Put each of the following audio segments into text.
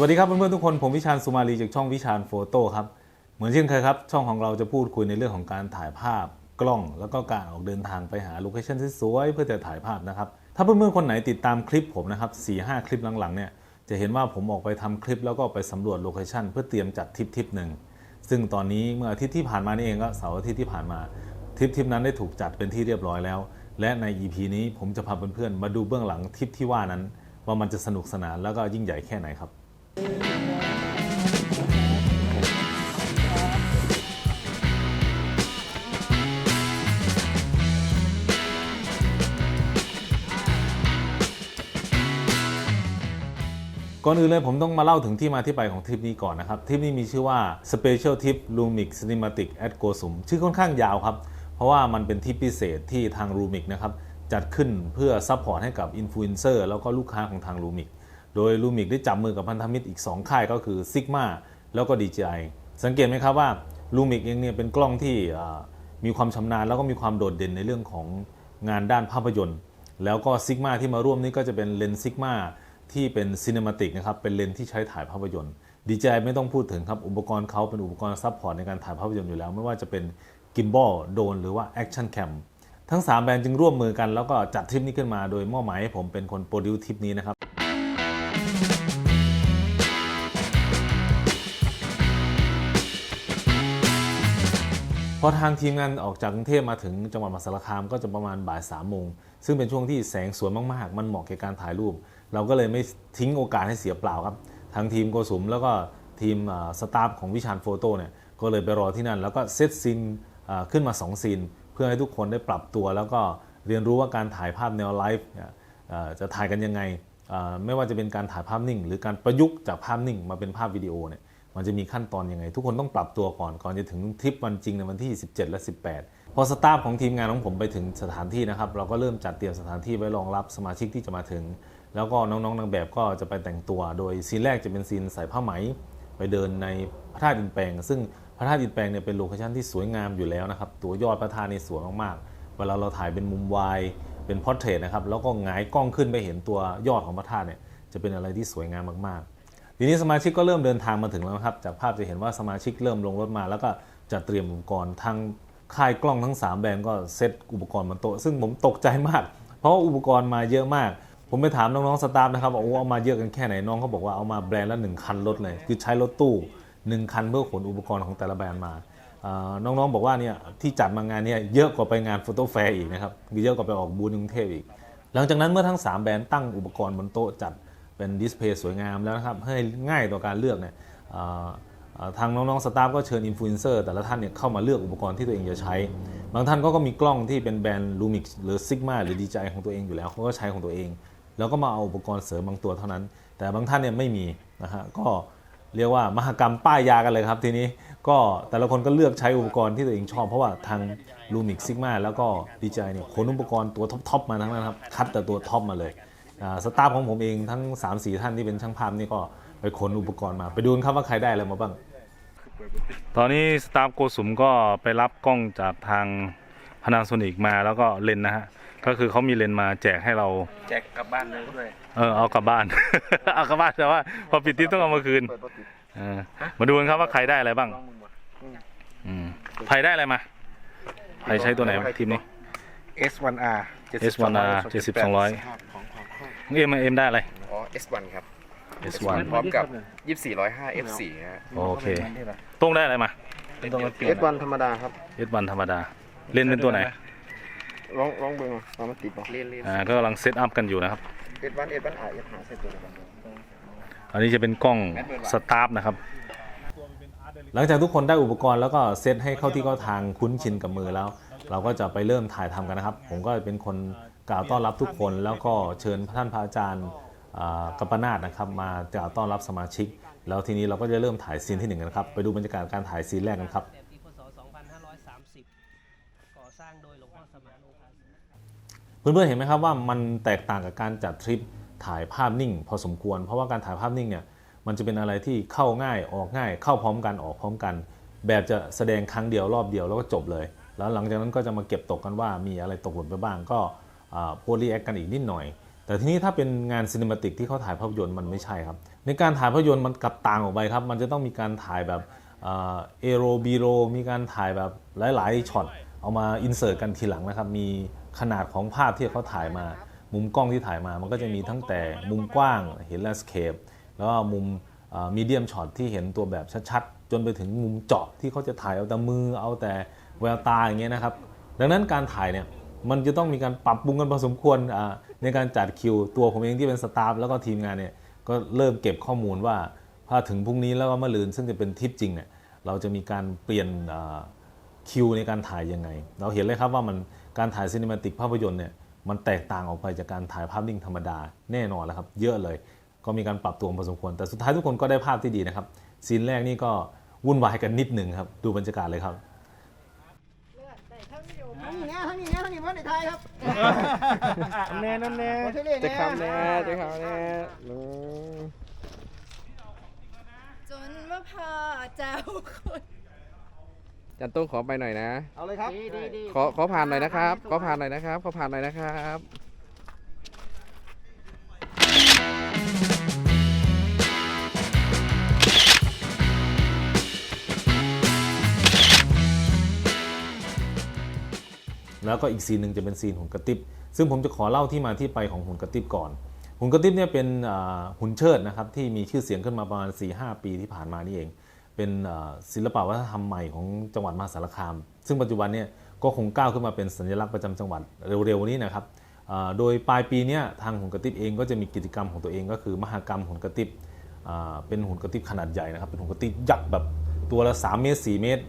วัสดีครับเพื่อนๆทุกคนผมวิชาญสุมาลีจากช่องวิชาญโฟโต้ครับเหมือนเช่นเคยครับ ช่องของเราจะพูดคุยในเรื่องของการถ่ายภาพกล้อง แล้วก็การออกเดินทางไปหาโลเคชั่นที่สวยเพื่อจะถ่ายภาพนะครับถ้าเพื่อนๆคนไหนติดตามคลิปผมนะครับ4 5คลิปหลังๆเนี่ยจะเห็นว่าผมออกไปทำคลิปแล้วก็ไปสำรวจโลเคชั่นเพื่อเตรียมจัดทริปทริปหนึ่งซึ่งตอนนี้เมื่ออาทิตย์ที่ผ่านมานี่เองก็เสาร์อาทิตย์ที่ผ่านมาทริปทริปนั้นได้ถูกจัดเป็นที่เรียบร้อยแล้ว และใน EP นี้ผมจะพาเพื่อนๆมาดูเบื้องหลังทริปที่ว่านั้น ว่ามันจะสนุกสนานแล้วก็ยิ่งใหญ่แค่ไหนครับ ก่อนอื่นเลยผมต้องมาเล่าถึงที่มาที่ไปของทริปนี้ก่อนนะครับ ทริปนี้มีชื่อว่า Special Trip Lumix Cinematic at g o s u m ชื่อค่อนข้างยาวครับ เพราะว่ามันเป็นทริปพิเศษที่ทาง Lumix นะครับ จัดขึ้นเพื่อซัพพอร์ตให้กับอินฟลูเอนเซอร์แล้วก็ลูกค้าของทาง Lumix โดย Lumix ได้จับมือกับพันธมิตรอีก 2 ค่ายก็คือ Sigma แล้วก็ DJI สังเกตไหมครับว่า Lumix เองเนี่ยเป็นกล้องที่มีความชำนาญ แล้วก็มีความโดดเด่นในเรื่องของงานด้านภาพยนตร์ แล้วก็ Sigma ที่มาร่วมนี่ก็จะเป็นเลนส์ Sigma ที่เป็นซีน e มาติกนะครับเป็นเลนส์ที่ใช้ถ่ายภาพยนตร์ DJI ไม่ต้องพูดถึงครับอุปกรณ์เขาเป็นอุปกรณ์ซัพพอร์ตในการถ่ายภาพยนตร์อยู่แล้ว ไม่ว่าจะเป็นกิมบอลโดนหรือว่าแอคชั่นแคมทั้ง 3 แบรนด์จึงร่วมมือกันแล้วก็จัดทริปนี้ขึ้นมาโดยมอบหมายให้ผมเป็นคนโปรดิวทริปนี้นะครับ พอทางทีมงานออกจากกรุงเทพมาถึงจังหวัดมหาสารคามก็จะประมาณบ่ายสามโมงซึ่งเป็นช่วงที่แสงสวยมากๆ มันเหมาะแก่การถ่ายรูป เราก็เลยไม่ทิ้งโอกาสให้เสียเปล่าครับ ทางทีมโกสุมแล้วก็ทีมสตาฟของวิชาญโฟโต้เนี่ยก็เลยไปรอที่นั่น แล้วก็เซตซีนขึ้นมา 2 ซีน เพื่อให้ทุกคนได้ปรับตัว แล้วก็เรียนรู้ว่าการถ่ายภาพแนวไลฟ์จะถ่ายกันยังไง ไม่ว่าจะเป็นการถ่ายภาพนิ่ง หรือการประยุกต์จากภาพนิ่งมาเป็นภาพวิดีโอเนี่ย มันจะมีขั้นตอนยังไง ทุกคนต้องปรับตัวก่อน ก่อนจะถึงทริปวันจริงในวันที่ 17 และ 18 พอสตาฟของทีมงานของผมไปถึงสถานที่นะครับ เราก็เริ่มจัดเตรียมสถานที่ไว้รองรับสมาชิกที่จะมาถึง แล้วก็น้องๆนางแบบก็จะไปแต่งตัว โดยซีนแรกจะเป็นซีนใส่ผ้าไหม ไปเดินในพระธาตุอินแปลง ซึ่งพระธาตุอินแปลงเนี่ยเป็นโลเคชั่นที่สวยงามอยู่แล้วนะครับตัวยอดพระธาตุนี่สวยมากๆ เวลาเราถ่ายเป็นมุมวายเป็นพอร์เทรตนะครับแล้วก็หงายกล้องขึ้นไปเห็นตัวยอดของพระธาตุเนี่ยจะเป็นอะไรที่สวยงามมากๆ ทีนี้สมาชิกก็เริ่มเดินทางมาถึงแล้วนะครับ จากภาพจะเห็นว่าสมาชิกเริ่มลงรถมา แล้วก็จัดเตรียมอุปกรณ์ทางค่ายกล้องทั้ง 3 แบรนด์ก็เซตอุปกรณ์บนโต๊ะซึ่งผมตกใจมาก เพราะว่าอุปกรณ์มาเยอะมาก ผมไปถามน้องๆสตาฟนะครับว่าโอ้เอามาเยอะกันแค่ไหนน้องเขาบอกว่าเอามาแบรนด์ละหนึ่งคันรถเลย คือใช้รถตู้หนึ่งคันเพื่อขนอุปกรณ์ของแต่ละแบรนด์มาน้องๆบอกว่าเนี่ยที่จัดมางานเนี่ยเยอะกว่าไปงานโฟโต้แฟร์อีกนะครับเยอะกว่าไปออกบูธในกรุงเทพอีก หลังจากนั้นเมื่อทั้ง 3 แบรนด์ตั้งอุปกรณ์บนโต๊ะจัด เป็นดิสเพย์สวยงามแล้วนะครับให้ง่ายต่อการเลือกเนี่ยทางน้องๆสตาฟก็เชิญอินฟลูเอนเซอร์แต่ละท่านเนี่ยเข้ามาเลือกอุปกรณ์ที่ตัวเองจะใช้ บางท่านก็ก็มีกล้องที่เป็นแบรนด์ Lumix หรือ Sigma หรือ DJI ของตัวเองอยู่แล้วเขาก็ใช้ของตัวเอง แล้วก็มาเอาอุปกรณ์เสริมบางตัวเท่านั้น แต่บางท่านเนี่ยไม่มีนะฮะก็เรียกว่ามหกรรมป้ายยากันเลยครับทีนี้ก็แต่ละคนก็เลือกใช้อุปกรณ์ที่ตัวเองชอบ เพราะว่าทาง Lumix Sigma แล้วก็ DJI เนี่ยขนอุปกรณ์ตัวท็อปๆมาทั้งนั้นครับคัดแต่ตัวท็อปมาเลย สตาฟของผมเองทั้ง 3-4 ท่านที่เป็นช่างภาพนี่ก็ไปขนอุปกรณ์มา ไปดูกันครับว่าใครได้อะไรมาบ้าง ตอนนี้สตาฟโกสุมก็ไปรับกล้องจากทางพนาโซนิกมาแล้วก็เลนส์นะฮะ ก็คือเขามีเลนส์มาแจกให้เรา แจกกลับบ้านเลยด้วย เออเอากลับบ้าน เอากลับบ้านแต่ว่าพอปิดทิปต้องเอามาคืนเปิดรถติดเออมาดูกันครับว่าใครได้อะไรบ้างลองมึงหมดอืมไทยได้อะไรมาไทยใช้ตัวไหนทีมนี้ S1R S1R 70 เอ็มเอ็มได้อะไร อ๋อ S1 ครับ S1 พร้อมกับ 2405 F4 ฮะโอเคโต้งได้อะไรมาต้องมาเปลี่ยน S1 ธรรมดาครับ S1 ธรรมดา เลนส์เป็นตัวไหนลองลองเบิ่งลองมาติดป่ะเล่นเล่นอ่าก็กำลังเซตอัพกันอยู่นะครับ S1 S1 R ยัดหาใส่ตัวเดียวกันอันนี้จะเป็นกล้องสตาร์ฟนะครับ หลังจากทุกคนได้อุปกรณ์แล้วก็เซตให้เข้าที่เข้าทางคุ้นชินกับมือแล้ว เราก็จะไปเริ่มถ่ายทำกันนะครับ ผมก็เป็นคน กล่าวต้อนรับทุกคนแล้วก็เชิญท่านพระอาจารย์กัปปนาตนะครับมากล่าวต้อนรับสมาชิก แล้วทีนี้เราก็จะเริ่มถ่ายซีนที่หนึ่งกันครับไปดูบรรยากาศการถ่ายซีนแรกกันครับแต่ปีพศ 2530 ก่อสร้างโดยหลวงพ่อสมานองค์เพื่อนๆเห็นไหมครับว่ามันแตกต่างกับการจัดทริปถ่ายภาพนิ่ง พอสมควร เพราะว่าการถ่ายภาพนิ่งเนี่ยมันจะเป็นอะไรที่เข้าง่ายออกง่าย เข้าพร้อมกันออกพร้อมกัน แบบจะแสดงครั้งเดียวรอบเดียวแล้วก็จบเลย แล้วหลังจากนั้นก็จะมาเก็บตกกันว่ามีอะไรตกหล่นไปบ้างก็ โพลีแอคกันอีกนิดหน่อย แต่ทีนี้ถ้าเป็นงานซินิมาติกที่เขาถ่ายภาพยนตร์มันไม่ใช่ครับ ในการถ่ายภาพยนตร์มันกลับต่างออกไปครับ มันจะต้องมีการถ่ายแบบเอโรบีโรมีการถ่ายแบบหลายๆช็อตเอามาอินเสิร์ตกันทีหลังนะครับ มีขนาดของภาพที่เขาถ่ายมา มุมกล้องที่ถ่ายมา มันก็จะมีทั้งแต่มุมกว้างเห็นแลสเคปแล้วมุมมีเดียมช็อตที่เห็นตัวแบบชัดๆ จนไปถึงมุมเจาะที่เขาจะถ่ายเอาแต่มือเอาแต่แววตาอย่างเงี้ยนะครับ ดังนั้นการถ่ายเนี่ย มันจะต้องมีการปรับปรุงกันพอสมควรในการจัดคิวตัวผมเองที่เป็นสตาฟแล้วก็ทีมงานเนี่ยก็เริ่มเก็บข้อมูลว่าพอถึงพรุ่งนี้แล้วก็มะรืนซึ่งจะเป็นทริปจริงเนี่ยเราจะมีการเปลี่ยนคิวในการถ่ายยังไง เราเห็นเลยครับว่ามันการถ่ายซีนิมาติกภาพยนตร์เนี่ยมันแตกต่างออกไปจากการถ่ายภาพนิ่งธรรมดาแน่นอนแล้วครับ เยอะเลยก็มีการปรับตัวพอสมควร แต่สุดท้ายทุกคนก็ได้ภาพที่ดีนะครับซีนแรกนี่ก็วุ่นวายกันนิดหนึ่งครับ ดูบรรยากาศเลยครับ ทั้งนี้นะทั้งนี้นะทั้งนี้ว่าในไทยครับแน่นั่นแน่โอ้เท่เลยแน่จะคำแน่จะคำแน่อืมจนว่าพอเจ้าคุณจันต้องขอไปหน่อยนะ เอาเลยครับ ขอขอผ่านหน่อยนะครับ ขอผ่านหน่อยนะครับ ขอผ่านหน่อยนะครับ แล้วก็อีกซีนหนึ่งจะเป็นซีนหุ่นกระติบซึ่งผมจะขอเล่าที่มาที่ไปของหุ่นกระติบก่อน หุ่นกระติบเนี่ยเป็นหุ่นเชิดนะครับที่มีชื่อเสียงขึ้นมาประมาณ 4-5 ปีที่ผ่านมานี่เอง เป็นศิลปวัฒนธรรมใหม่ของจังหวัดมหาสารคาม ซึ่งปัจจุบันเนี่ยก็คงก้าวขึ้นมาเป็นสัญลักษณ์ประจำจังหวัดเร็วๆนี้นะครับโดยปลายปีนี้ทางหุ่นกระติบเองก็จะมีกิจกรรมของตัวเองก็คือ มหกรรมหุ่นกระติบเป็นหุ่นกระติบขนาดใหญ่นะครับเป็นหุ่นกระติบยักษ์แบบตัวละ 3 เมตร 4 เมตร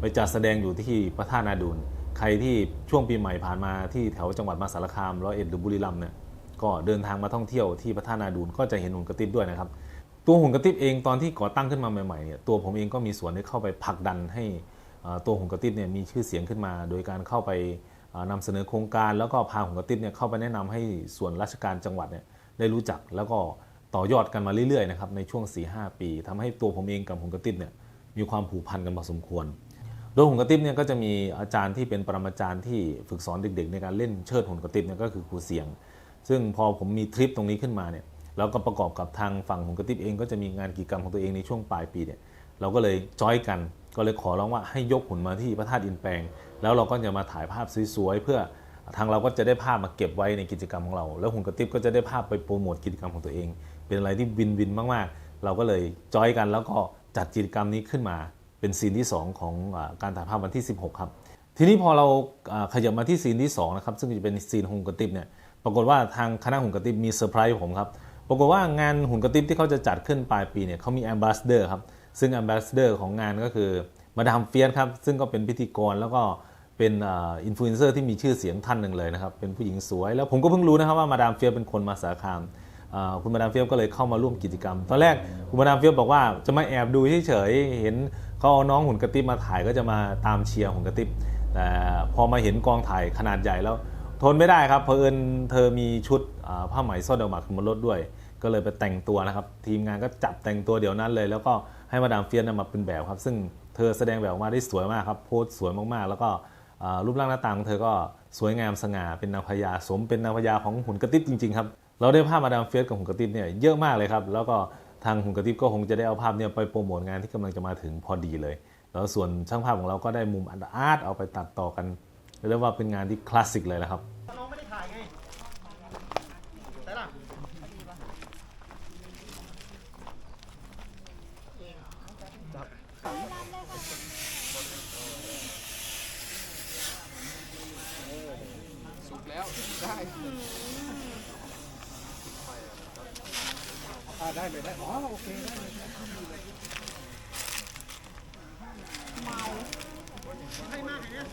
ไปจัดแสดงอยู่ที่พระธาตุนาดูล ใครที่ช่วงปีใหม่ผ่านมาที่แถวจังหวัดมหาสารคามร้อยเอ็ดหรือบุรีรัมย์เนี่ยก็เดินทางมาท่องเที่ยวที่พระธาตุนาดูลก็จะเห็นหุ่นกระติบด้วยนะครับ ตัวหุ่นกระติบเองตอนที่ก่อตั้งขึ้นมาใหม่ๆเนี่ยตัวผมเองก็มีส่วนได้เข้าไปผลักดันให้ตัวหุ่นกระติบเนี่ยมีชื่อเสียงขึ้นมา โดยการเข้าไปเอ่อนำเสนอโครงการ แล้วก็พาหุ่นกระติบเนี่ยเข้าไปแนะนำให้ส่วนราชการจังหวัดเนี่ยได้รู้จักแล้วก็ต่อยอดกันมาเรื่อยๆนะครับในช่วง 4-5 ปีทำให้ตัวผมเองกับหุ่นกระติบเนี่ยมีความผูกพันกันพอสมควร โดยหุ่นกระติบเนี่ยก็จะมีอาจารย์ที่เป็นปรมาจารย์ที่ฝึกสอนเด็ก ๆ ในการเล่นเชิดหุ่นกระติบเนี่ยก็คือครูเสียง ซึ่งพอผมมีทริปตรงนี้ขึ้นมาเนี่ยแล้วก็ประกอบกับทางฝั่งหุ่นกระติบเองก็จะมีงานกิจกรรมของตัวเองในช่วงปลายปีเนี่ยเราก็เลยจอยกันก็เลยขอร้องว่าให้ยกหุ่นมาที่พระธาตุอินแปลง แล้วเราก็จะมาถ่ายภาพสวยๆเพื่อทางเราก็จะได้ภาพมาเก็บไว้ในกิจกรรมของเรา แล้วหุ่นกระติบก็จะได้ภาพไปโปรโมทกิจกรรมของตัวเอง เป็นอะไรที่วินวินมากๆ เราก็เลยจอยกันแล้วก็จัดกิจกรรมนี้ขึ้นมา เป็นซีนที่ 2 ของอการถ่ายภาพวันที่ 16 ครับ ทีนี้พอเราขยับมาที่ซีนที่2นะครับซึ่งจะเป็นซีนหุ่นกระติบเนี่ยปรากฏว่าทางคณะหุ่นกระติบมีเซอร์ไพรส์ผมครับปรากฏว่างานหุ่นกระติบที่เขาจะจัดขึ้นปลายปีเนี่ยเขามีแอมบาสเดอร์ครับซึ่งแอมบาสเดอร์ของงานก็คือมาดามเฟียสครับซึ่งก็เป็นพิธีกรแล้วก็เป็นอินฟลูเอนเซอร์ที่มีชื่อเสียงท่านหนึ่งเลยนะครับ เป็นผู้หญิงสวย แล้วผมก็เพิ่งรู้นะครับว่ามาดามเฟียสเป็นคนมาสาคามคุณมาดามเฟียบก็เลยเข้ามาร่วมกิจกรรม ตอนแรกคุณมาดามเฟียบบอกว่าจะมาแอบดูเฉยๆเห็น เขาเอาน้องหุ่นกระติบมาถ่ายก็จะมาตามเชียร์หุ่นกระติบแต่พอมาเห็นกองถ่ายขนาดใหญ่แล้ว ทนไม่ได้ครับเพอเอิญเธอมีชุดผ้าไหมส้นเดาหมักบนรถด้วย ก็เลยไปแต่งตัวนะครับ ทีมงานก็จับแต่งตัวเดี๋ยวนั้นเลย แล้วก็ให้มาดามเฟียสนมาเป็นแบบครับ ซึ่งเธอแสดงแบบออกมาได้สวยมากครับโพสสวยมากๆ แล้วก็รูปร่างหน้าตาของเธอก็สวยงามสง่าเป็นนางพญาสมเป็นนางพญาของหุ่นกระติบจริงๆครับเราได้ภาพมาดามเฟียสกับหุ่นกระติบเนี่ยเยอะมากเลยครับแล้วก็ ทางหุ่นกระติบก็คงจะได้เอาภาพเนี่ยไปโปรโมทงานที่กำลังจะมาถึงพอดีเลย แล้วส่วนช่างภาพของเราก็ได้มุมอาร์ตเอาไปตัดต่อกันเรียกว่าเป็นงานที่คลาสสิกเลยนะครับ น้องไม่ได้ถ่ายไงแต่ล่ะ สุกแล้ว ได้ อ่า ได้เลยได้อ๋อโอเคได้เลยให้มากเลยนะ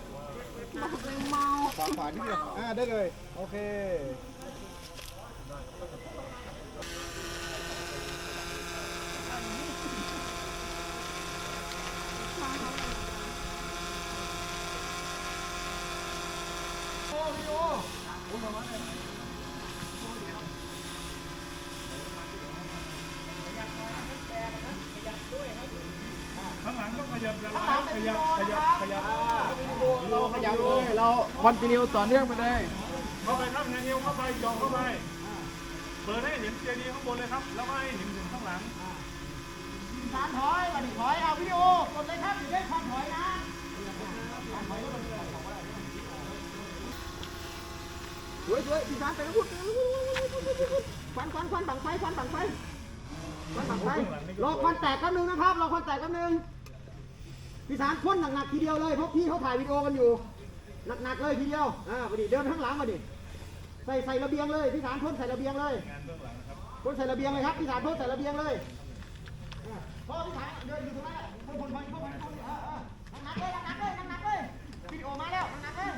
เมาขวาขวานิดเดียวอ่า ได้เลย โอเค เราขยับเลย เรา คอนติเนียต่อเนื่องไปเลย เข้าไปครับนายนิวเข้าไปจองเข้าไป เปิดให้เห็นเจดีย์ข้างบนเลยครับ แล้วก็ให้เห็นถึงข้างหลังสามถอยวันนี้ถอยเอาวิดีโอกดเลยครับอยู่ได้ความถอยนะสวยสวยพี่สารไปแล้วพูดควันควันควันบังไฟควันบังไฟควันบังไฟรอควันแตกแป๊บนึงนะครับรอควันแตกแป๊บนึงพี่สารพ่นหนักๆทีเดียวเลยเพราะพี่เขาถ่ายวิดีโอกันอยู่ หนักๆเลยทีเดียวอ่าพอดีเดินข้างหลังมาดิใส่ใส่ระเบียงเลยพี่สารพ่นใส่ระเบียงเลยพ่นใส่ระเบียงเลยครับพี่สารพ่นใส่ระเบียงเลยพ่อพี่ชายเดินอยู่ตรงนั้นหละคนคนคนคนคนเออเออหนักเลยหนักเลยหนักเลยวิดีโอมาแล้วหนักเลย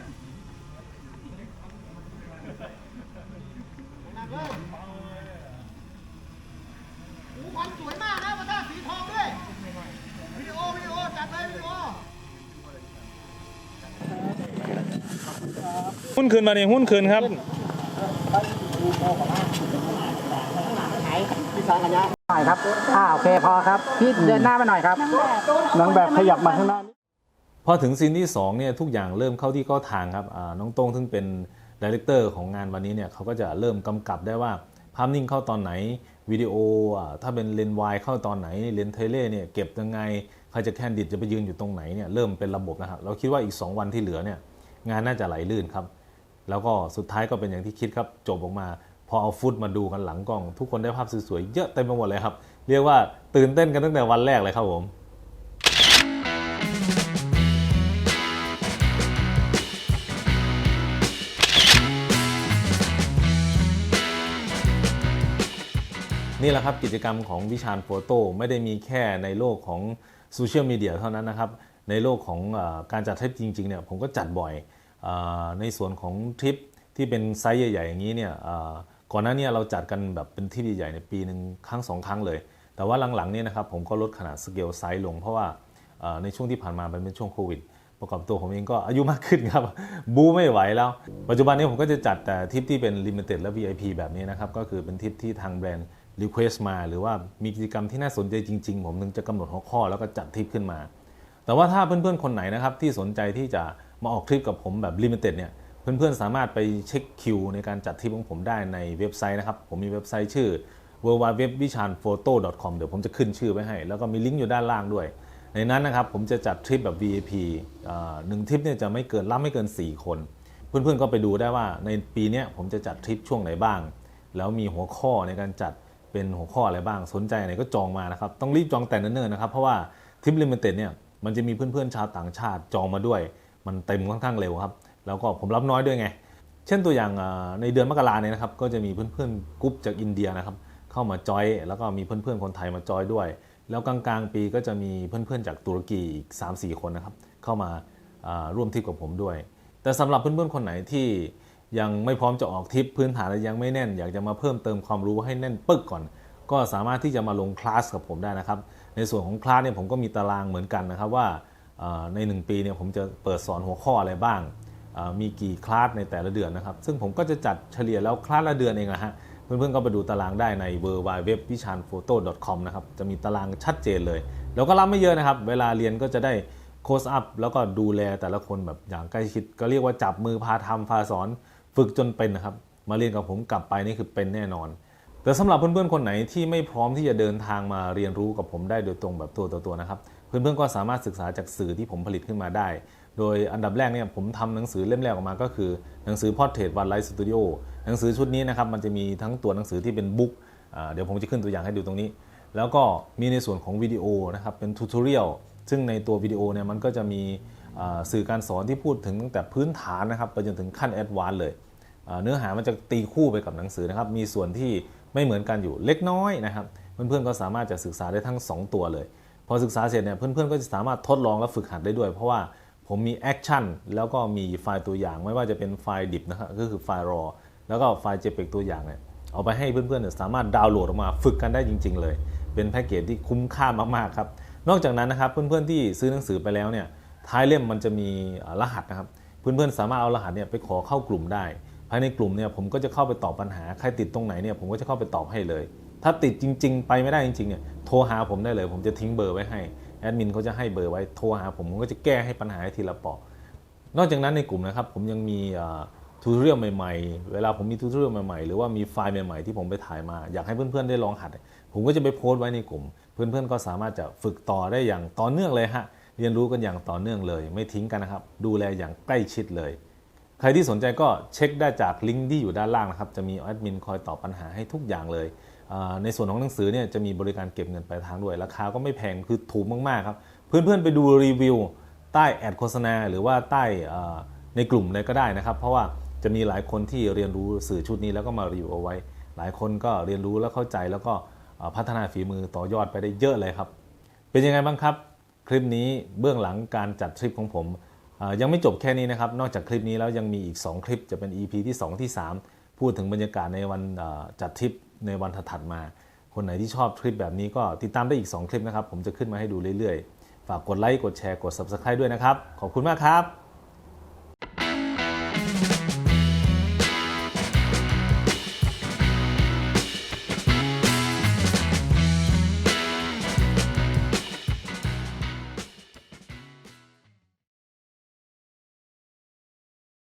หนักเลยโอ้ควันสวยมากนะมันได้สีทองด้วยวิดีโอวิดีโอจัดเลยวิดีโอ หุ้นคืนมาเนี่ยหุ้นคืนครับพี่สารกัญญาหน่อยครับอ่าโอเคพอครับ พี่เดินหน้ามาหน่อยครับนางแบบขยับมาข้างหน้าพอถึงซีนที่2เนี่ยทุกอย่างเริ่มเข้าที่เข้าทางครับอ่าน้องโต้งซึ่งเป็นดีเลกเตอร์ของงานวันนี้เนี่ยเขาก็จะเริ่มกำกับได้ว่าภาพนิ่งเข้าตอนไหนวิดีโออ่าถ้าเป็นเลนส์วายเข้าตอนไหนเลนส์เทเลเนี่ยเก็บยังไงใครจะแคนดิดจะไปยืนอยู่ตรงไหนเนี่ยเริ่มเป็นระบบนะครับเราคิดว่าอีก 2 วันที่เหลือเนี่ย งานน่าจะไหลลื่นครับ แล้วก็สุดท้ายก็เป็นอย่างที่คิดครับ จบออกมา พอเอาฟุตมาดูกันหลังกล้อง ทุกคนได้ภาพสวยๆเยอะเต็มไปหมดเลยครับ เรียกว่าตื่นเต้นกันตั้งแต่วันแรกเลยครับผมนี่แหละครับกิจกรรมของวิชาญโฟโต้ไม่ได้มีแค่ในโลกของโซเชียลมีเดียเท่านั้นนะครับ ในโลกของอการจัดทริปจริงๆเนี่ยผมก็จัดบ่อย ในส่วนของทริปที่เป็นไซส์ใหญ่ๆอย่างนี้เนี่ยก่อนหน้านี้เราจัดกันแบบเป็นทริปใหญ่ๆในปีหนึ่งครั้งสองครั้งเลย แต่ว่าหลังๆนี่นะครับผมก็ลดขนาดสเกลไซส์ลง เพราะว่าในช่วงที่ผ่านมามันเป็นช่วงโควิด ประกอบตัวผมเองก็อายุมากขึ้นครับ บูไม่ไหวแล้ว ปัจจุบันนี้ผมก็จะจัดแต่ทริปที่เป็น Limited และ VIP แบบนี้นะครับ ก็คือเป็นทริปที่ทางแบรนด์ Request มา หรือว่ามีกิจกรรมที่น่าสนใจจริง ๆ ผมถึงจะกำหนดหัวข้อแล้วก็จัดทริปขึ้นมา แต่ว่าถ้าเพื่อนๆคนไหนนะครับที่สนใจที่จะมาออกทริปกับผมแบบ Limited เนี่ยเพื่อนๆสามารถไปเช็คคิวในการจัดทริปของผมได้ในเว็บไซต์นะครับ ผมมีเว็บไซต์ชื่อ w w w v i c h a n p h o t o c o m เดี๋ยวผมจะขึ้นชื่อไว้ให้ แล้วก็มีลิงก์อยู่ด้านล่างด้วย ในนั้นนะครับผมจะจัดทริปแบบ VIP อ่าหนึ่งทริปเนี่ยจะไม่เกินรับไม่เกิน 4 คน เพื่อนๆก็ไปดูได้ว่าในปีนี้ผมจะจัดทริปช่วงไหนบ้าง แล้วมีหัวข้อในการจัดเป็นหัวข้ออะไรบ้างสนใจไหนก็จองมานะครับต้องรีบจองแต่เนิ่นๆนะครับเพราะว่าทริปลิมิเต็ดเนี่ย มันจะมีเพื่อนๆชาวต่างชาติจองมาด้วย มันเต็มค่อนข้างเร็วครับ แล้วก็ผมรับน้อยด้วยไง เช่นตัวอย่างในเดือนมกราเนี่ยนะครับ ก็จะมีเพื่อนๆกรุ๊ปจากอินเดียนะครับ เข้ามาจอย แล้วก็มีเพื่อนๆคนไทยมาจอยด้วย แล้วกลางๆปีก็จะมีเพื่อนๆจากตุรกีอีก 3-4 คนนะครับ เข้ามาร่วมทริปกับผมด้วย แต่สำหรับเพื่อนๆคนไหนที่ยังไม่พร้อมจะออกทริปพื้นฐานและยังไม่แน่น อยากจะมาเพิ่มเติมความรู้ให้แน่นปึกก่อน ก็สามารถที่จะมาลงคลาสกับผมได้นะครับ ในส่วนของคลาสเนี่ยผมก็มีตารางเหมือนกันนะครับว่าใน 1 ปีเนี่ยผมจะเปิดสอนหัวข้ออะไรบ้าง มีกี่คลาสในแต่ละเดือนนะครับ ซึ่งผมก็จะจัดเฉลี่ยแล้วคลาสละเดือนเองนะฮะเพื่อนๆก็ไปดูตารางได้ใน w w w v i c h a n p h o t o c o m นะครับจะมีตารางชัดเจนเลย แล้วก็รับไม่เยอะนะครับ เวลาเรียนก็จะได้โค้ชอัพแล้วก็ดูแลแต่ละคนแบบอย่างใกล้ชิด ก็เรียกว่าจับมือพาทำพาสอนฝึกจนเป็นนะครับ มาเรียนกับผมกลับไปนี่คือเป็นแน่นอน แต่สำหรับเพื่อนๆคนไหนที่ไม่พร้อมที่จะเดินทางมาเรียนรู้กับผมได้โดยตรงแบบตัวต่อตัวนะครับ เพื่อนๆก็สามารถศึกษาจากสื่อที่ผมผลิตขึ้นมาได้ โดยอันดับแรกเนี่ยผมทำหนังสือเล่มแรกออกมาก็คือ หนังสือ Portrait One Life Studio หนังสือชุดนี้นะครับมันจะมีทั้งตัวหนังสือที่เป็นบุ๊กเดี๋ยวผมจะขึ้นตัวอย่างให้ดูตรงนี้ แล้วก็มีในส่วนของวิดีโอนะครับเป็นทูตอเรียลซึ่งในตัววิดีโอเนี่ยมันก็จะมีสื่อการสอนที่พูดถึงตั้งแต่พื้นฐานนะครับไปจนถึงขั้นแอดวานเลย เนื้อหามันจะตีคู่ไปกับหนังสือนะครับ มีส่วนที่ ไม่เหมือนกันอยู่เล็กน้อยนะครับเพื่อนๆก็สามารถจะศึกษาได้ทั้ง 2 ตัวเลย พอศึกษาเสร็จเนี่ยเพื่อนๆก็จะสามารถทดลองและฝึกหัดได้ด้วย เพราะว่าผมมีแอคชั่นแล้วก็มีไฟล์ตัวอย่าง ไม่ว่าจะเป็นไฟล์ดิบนะครับก็คือไฟล์รอแล้วก็ไฟล์ JPEG ตัวอย่างเนี่ยเอาไปให้เพื่อนๆเนี่ยสามารถดาวน์โหลดออกมาฝึกกันได้จริง ๆ เลย เป็นแพ็กเกจที่คุ้มค่ามากๆครับนอกจากนั้นนะครับเพื่อนๆที่ซื้อหนังสือไปแล้วเนี่ยท้ายเล่มมันจะมีรหัสนะครับเพื่อนๆสามารถเอารหัสเนี่ยไปขอเข้ากลุ่มได้ ภายในกลุ่มเนี่ยผมก็จะเข้าไปตอบปัญหาใครติดตรงไหนเนี่ยผมก็จะเข้าไปตอบให้เลย ถ้าติดจริง ๆ ไปไม่ได้จริงๆเนี่ยโทรหาผมได้เลย ผมจะทิ้งเบอร์ไว้ให้แอดมินเขาจะให้เบอร์ไว้โทรหาผมผมก็จะแก้ให้ปัญหาทีละปอกนอกจากนั้นในกลุ่มนะครับผมยังมีททูตเรียลใหม่ๆ เวลาผมมีทูตเรียลใหม่ๆ หรือว่ามีไฟล์ใหม่ๆ ที่ผมไปถ่ายมา อยากให้เพื่อนๆได้ลองหัด ผมก็จะไปโพสต์ไว้ในกลุ่ม เพื่อนๆก็สามารถจะฝึกต่อได้อย่างต่อเนื่องเลยฮะ เรียนรู้กันอย่างต่อเนื่องเลย ไม่ทิ้งกันนะครับ ดูแลอย่างใกล้ชิดเลย ใครที่สนใจก็เช็คได้จากลิงก์ที่อยู่ด้านล่างนะครับ จะมีแอดมินคอยตอบปัญหาให้ทุกอย่างเลย ในส่วนของหนังสือเนี่ยจะมีบริการเก็บเงินปลายทางด้วย ราคาก็ไม่แพงคือถูกมากๆครับ เพื่อนๆไปดูรีวิวใต้แอดโฆษณา หรือว่าใต้ในกลุ่มเลยก็ได้นะครับ เพราะว่าจะมีหลายคนที่เรียนรู้สื่อชุดนี้แล้วก็มารีวิวเอาไว้ หลายคนก็เรียนรู้แล้วเข้าใจแล้วก็พัฒนาฝีมือต่อยอดไปได้เยอะเลยครับ เป็นยังไงบ้างครับ คลิปนี้เบื้องหลังการจัดทริปของผม ยังไม่จบแค่นี้นะครับ นอกจากคลิปนี้แล้วยังมีอีก 2 คลิปจะเป็น EP ที่ 2 ที่ 3 พูดถึงบรรยากาศในวันจัดทริปในวันถัดมา คนไหนที่ชอบคลิปแบบนี้ก็ติดตามได้อีก 2 คลิปนะครับ ผมจะขึ้นมาให้ดูเรื่อยๆ ฝากกดไลค์กดแชร์กด Subscribe ด้วยนะครับ ขอบคุณมากครับ